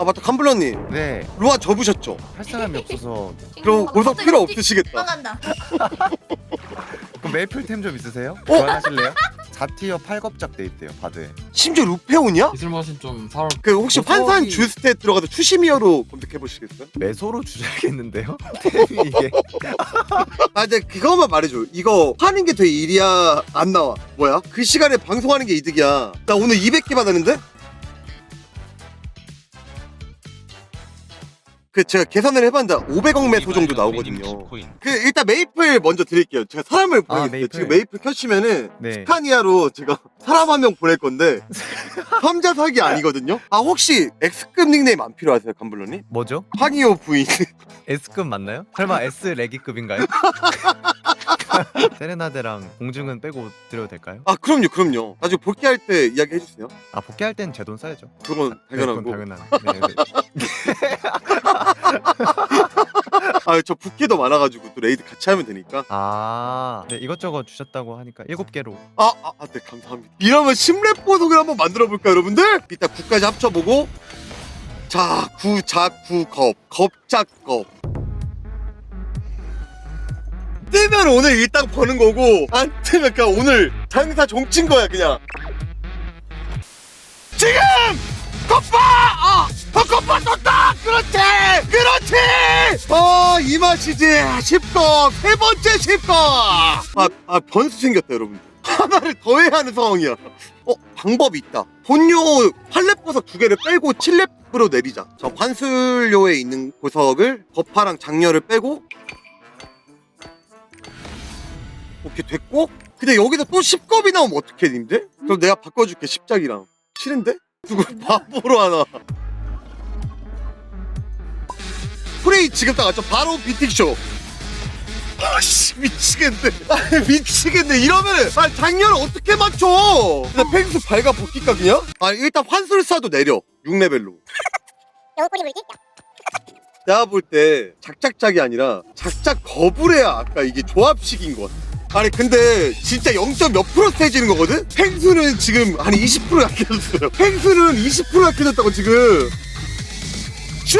아 맞다 캄블러님 네, 로아 접으셨죠? 할 사람이 없어서 그럼 보석 갑자기 필요 없으시겠다 도망간다. 그럼 메이플템 좀 있으세요? 어? 교환하실래요? 4티어 8겁작 돼 있대요 바드에 심지어 루페온이야? 이슬맛은 좀 살아 그 혹시 보석이- 환산 주스탯 들어가서 추시미어로 검색해 보시겠어요? 매소로 주셔야겠는데요? 템이 이게 아 근데 그거만 말해줘 이거 하는 게더 일이야 안 나와 뭐야? 그 시간에 방송하는 게 이득이야 나 오늘 200개 받았는데? 그 제가 계산을 해봤는데 500억 매소 정도 나오거든요 그 일단 메이플 먼저 드릴게요 제가 사람을 보내겠어요 아, 메이플. 지금 메이플 켜시면은 네 스카니아로 제가 사람 한 명 보낼 건데 삼자 사기 아니거든요 아 혹시 X급 닉네임 안 필요하세요 감블러님? 뭐죠? 황이호 부인 S급 맞나요? 설마 S 레기급인가요? 세레나데랑 공중은 빼고 드려도 될까요? 아 그럼요 그럼요 나중에 복귀할 때 이야기 해주세요 아 복귀할 땐 제 돈 써야죠 그건 네, 그건 당연하고 당연한 네, 네. 아 저 붓기도 많아가지고 또 레이드 같이 하면 되니까. 아 네, 이것저것 주셨다고 하니까 7개로. 아 아 네 감사합니다. 이러면 심랩 보석을 한번 만들어 볼까 여러분들? 이따 구까지 합쳐보고. 자 구자구겁. 겁자겁. 뜨면 오늘 일당 버는 거고 안 뜨면 그냥 오늘 장사 종친 거야 그냥. 지금 겉바 아 어, 겉바 떴다 그렇지! 그렇지! 어 이 맛이지 10거 세 번째 10거 아아 변수 생겼다 여러분. 하나를 더해야 하는 상황이야. 어 방법이 있다. 본료 활랩 보석 두 개를 빼고 7랩으로 내리자. 자 환술료에 있는 보석을 버파랑 장렬을 빼고. 오케이 됐고. 근데 여기서 또 10겁이 나오면 어떡해 님들? 그럼 내가 바꿔줄게 10장이랑. 싫은데? 누굴 바보로 하나. 프레이 지금 딱 왔죠? 바로 비틱쇼. 아씨 미치겠네. 아 미치겠네. 이러면은 아 작년을 어떻게 맞춰? 근데 펭수 발가 벗길까 그냥? 아 일단 환술사도 내려. 6레벨로. 영꼬리 물기? 내가 볼 때 작작작이 아니라 작작 거부래야 아까 이게 조합식인 것 같아 아니 근데 진짜 0. 몇 프로 세지는 거거든? 펭수는 지금 한 20% 약해졌어요 펭수는 20% 약해졌다고 지금 슛!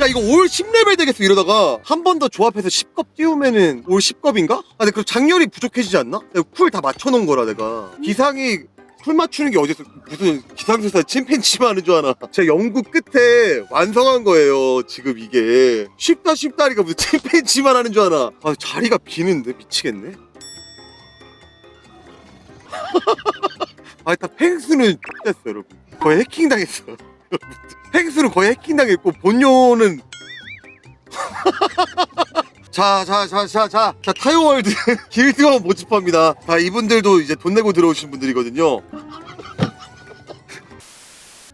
야 이거 올 10레벨 되겠어 이러다가 한 번 더 조합해서 10겁 띄우면은 올 10겁인가? 아 근데 그럼 장렬이 부족해지지 않나? 쿨 다 맞춰놓은 거라 내가 기상이 쿨 맞추는 게 어디서 무슨 기상술사 침팬지만 하는 줄 아나. 제 연구 끝에 완성한 거예요 지금 이게. 쉽다 쉽다니까 무슨 침팬지만 하는 줄 아나. 아 자리가 비는데? 미치겠네. 아 일단 펭수는 됐어 여러분. 거의 해킹 당했어. 펭수는 거의 해킹 당했고 본요는 자, 자, 자, 자, 자, 자, 타이어월드 길드원 모집합니다. 자, 이분들도 이제 돈 내고 들어오신 분들이거든요.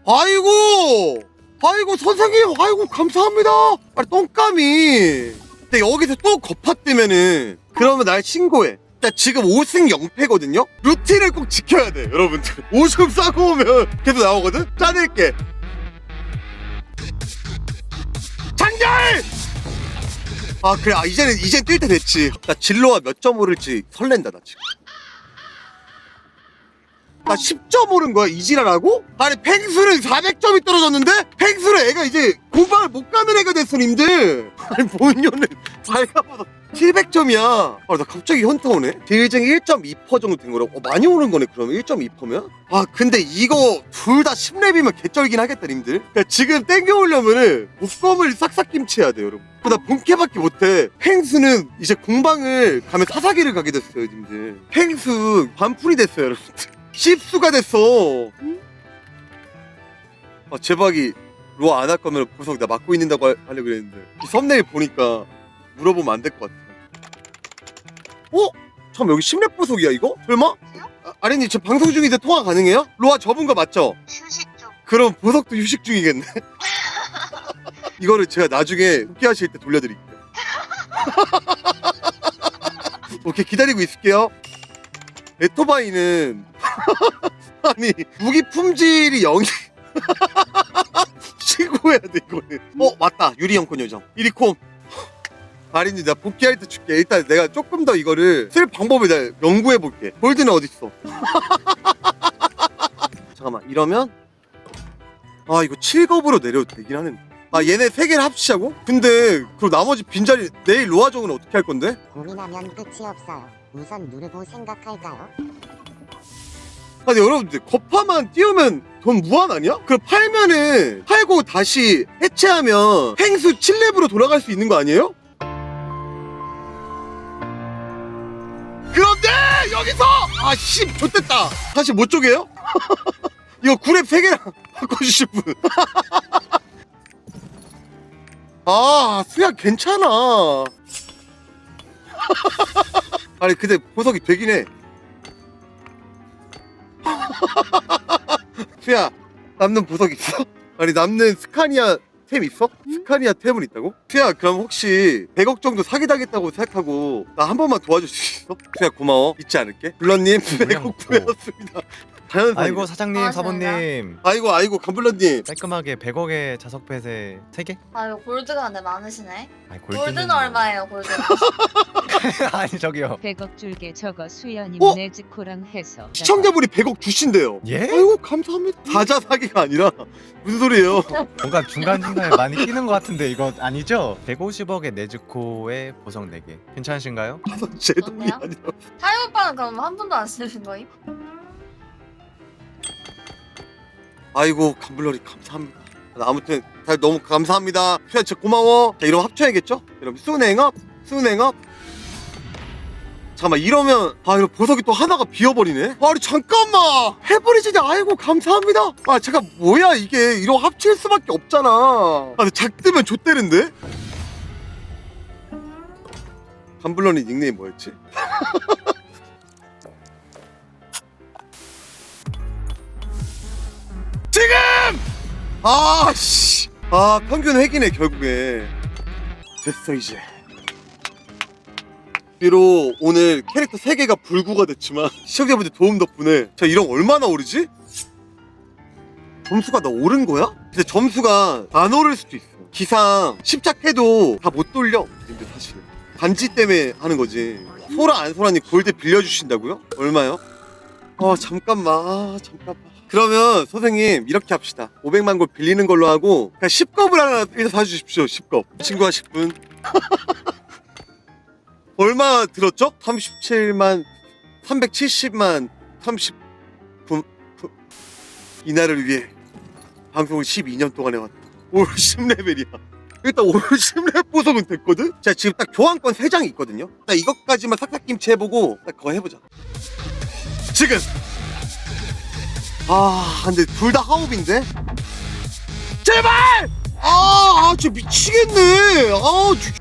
아이고, 아이고, 선생님, 아이고, 감사합니다. 아니, 똥감이. 근데 여기서 또 거파 뜨면은, 그러면 날 신고해. 자, 지금 5승 0패거든요? 루틴을 꼭 지켜야 돼, 여러분들. 5승 싸고 오면 계속 나오거든? 짜낼게. 아 그래. 아 이제는 이젠 뛸때 됐지. 나 진로가 몇 점 오를지 설렌다 나 지금. 나 10점 오른 거야 이지라라고? 아니 펭수는 400점이 떨어졌는데? 펭수는 애가 이제 고방을 못 가는 애가 됐어 님들. 아니 본연은 밝아보다 700점이야. 아 나 갑자기 현타 오네. 딜증 1.2% 정도 된 거라고? 어, 많이 오른 거네 그러면 1.2%면? 아 근데 이거 둘 다 10렙이면 개쩔긴 하겠다 님들. 그러니까 지금 땡겨오려면은 목검을 싹싹 김치해야 돼요 여러분. 나 본캐밖에 못해. 펭수는 이제 공방을 가면 사사기를 가게 됐어요 님들. 펭수 반풀이 됐어요 여러분들. 씹수가 됐어. 아 제박이 로아 안 할 거면 구석 나 맡고 있는다고 하- 하려고 그랬는데. 이 썸네일 보니까 물어보면 안 될 것 같아 어? 참 여기 10렙 보석이야 이거? 설마? 아, 아린님 지금 방송 중인데 통화 가능해요? 로아 접은 거 맞죠? 휴식 중. 그럼 보석도 휴식 중이겠네. 이거를 제가 나중에 복귀하실 때 돌려드릴게요. 오케이 기다리고 있을게요. 에토바이는 아니 무기 품질이 0이 신고해야 돼 이거는. 어 맞다 유리형콘 요정 이리콤. 아린이 나 복귀할 때 줄게. 일단 내가 조금 더 이거를 쓸 방법을 내가 연구해 볼게. 골드는 어디 있어? 잠깐만 이러면 아 이거 7겁으로 내려도 되긴 하는데 아 얘네 세 개를 합치자고? 근데 그럼 나머지 빈자리 내일 로아정은 어떻게 할 건데? 고민하면 끝이 없어요. 우선 누르고 생각할까요? 아니 여러분들 거파만 띄우면 돈 무한 아니야? 그럼 팔면은 팔고 다시 해체하면 팽수 7렙으로 돌아갈 수 있는 거 아니에요? 여기서 아씨 좋됐다 다시 못 쪼개요? 이거 9렙 3개랑 바꿔주실 분 아, 수야 괜찮아. 아니, 근데 보석이 되긴 해. 수야, 남는 보석 있어? 아니, 남는 스카니아 템 있어? 스카니아 템은 있다고? 수야, 그럼 혹시 100억 정도 사기당했다고 생각하고 나 한 번만 도와줄 수 있어? 수야, 고마워. 잊지 않을게. 블러님, 100억 구매였습니다. 자연산. 아이고 사장님 아, 사모님 아이고, 아이고, 감블러님. 깔끔하게 100억의 자석 펫에 3개? 아 이거 골드가 근데 많으시네. 아니 골드는 얼마예요 골드? 아니 저기요 100억 줄게 저거 수연님 어? 네즈코랑 해서 시청자분이 100억 주신대요. 예? 아이고, 감사합니다. 사자 사기가 아니라 무슨 소리예요? 뭔가 중간중간에 많이 끼는 것 같은데 이거 아니죠? 150억의 네즈코에 보석 4개 괜찮으신가요? 제 돈이 좋네요. 아니라. 타요 오빠는 그럼 한 번도 안 쓰신 거임? 아이고 감블러리 감사합니다. 아무튼 다들 너무 감사합니다. 수야 진짜 고마워. 자 이러면 합쳐야겠죠? 여러분 순행업 순행업. 잠깐만 이러면 아 이거 보석이 또 하나가 비어버리네. 아니 잠깐만 해버리시지. 아이고 감사합니다. 아 잠깐 뭐야 이게 이러 합칠 수밖에 없잖아. 아 근데 작뜨면 좆되는데. 감블러니 닉네임 뭐였지? 지금! 아, 씨. 아, 평균 획이네, 결국에. 됐어, 이제. 비록 오늘 캐릭터 3개가 불구가 됐지만, 시청자분들 도움 덕분에, 자, 이런 얼마나 오르지? 점수가 나 오른 거야? 근데 점수가 안 오를 수도 있어. 기상 십착해도 다 못 돌려. 근데 사실은. 반지 때문에 하는 거지. 소라 안 소라니 골드 빌려주신다고요? 얼마요? 아, 잠깐만. 아, 잠깐만. 그러면 선생님 이렇게 합시다. 500만 골 빌리는 걸로 하고 그냥 10겁을 하나 해서 사주십시오 10겁. 친구가 10분. 얼마 들었죠? 37만 370만 39 이날을 위해 방송을 12년 동안 해왔다. 올 10레벨이야. 일단 올 10레벨 보석은 됐거든? 자 지금 딱 교환권 3장이 있거든요? 딱 이것까지만 삭삭김치 해보고 딱 그거 해보자. 지금 아, 근데 둘 다 하옵인데? 제발! 아, 아, 진짜 미치겠네. 아, 주...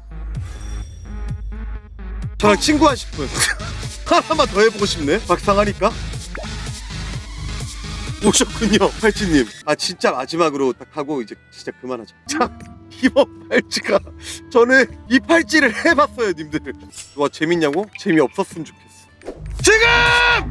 저랑 친구한 싶은 하나만 더 해보고 싶네. 막상하니까. 오셨군요, 팔찌님. 아, 진짜 마지막으로 딱 하고 이제 진짜 그만하자. 자, 이번 팔찌가 저는 이 팔찌를 해봤어요, 님들. 와, 재밌냐고? 재미없었으면 좋겠어. 지금!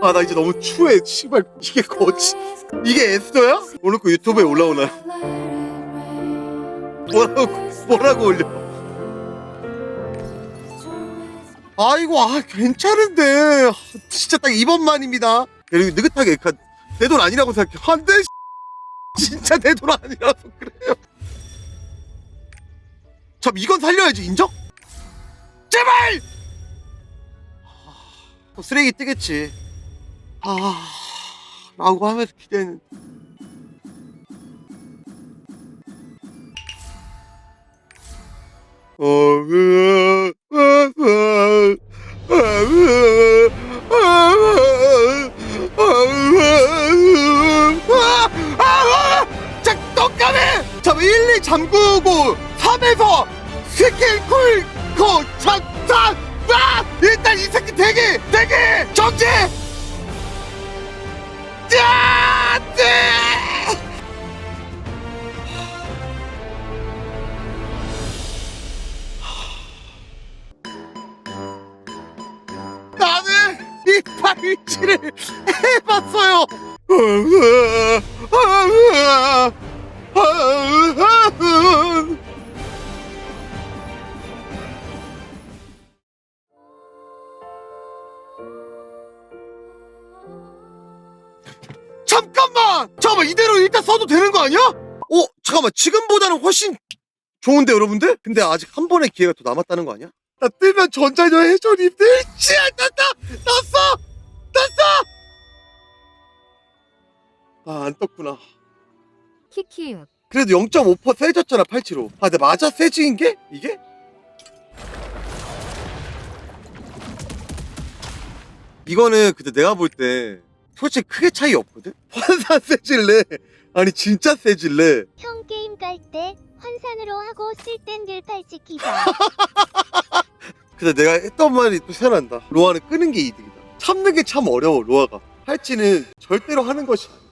아, 나 이제 너무 추해. 씨발, 이게 거지. 이게 에스더야? 오늘 거 유튜브에 올라오나? 뭐라고, 뭐라고 올려? 아이고, 아, 괜찮은데. 아, 진짜 딱 이번만입니다. 그리고 느긋하게, 내 돈 아니라고 생각해. 안 돼, 진짜 내 돈 아니라서 그래요. 참, 이건 살려야지, 인정? 제발! 쓰레기 뜨겠지. 아, 라고 하면서 똑같네! 자, 1, 2 잠그고 3에서 스킬 쿨, 코, 착 착, 아! 일단 이 새끼 대기! 대기! 정지! 야! 네! 이 팔찌를 해봤어요. 잠깐만! 잠깐만 이대로 일단 써도 되는 거 아니야? 어 잠깐만 지금보다는 훨씬 좋은데 여러분들? 근데 아직 한 번의 기회가 더 남았다는 거 아니야? 나 뜨면 전자녀 해줘님들 씨알 떴다! 떴어! 떴어! 아 안 떴구나 키키유 그래도 0.5% 세졌잖아 팔찌로 아 근데 맞아 세지인 게? 이게? 이거는 그때 내가 볼 때 솔직히 크게 차이 없거든? 환산 세질래? 아니 진짜 세질래? 형 게임 깔때 환산으로 하고 쓸 땐 늘팔찌 끼자. 근데 내가 했던 말이 또 생각난다. 로아는 끄는 게 이득이다. 참는 게 참 어려워 로아가. 팔찌는 절대로 하는 것이 아니야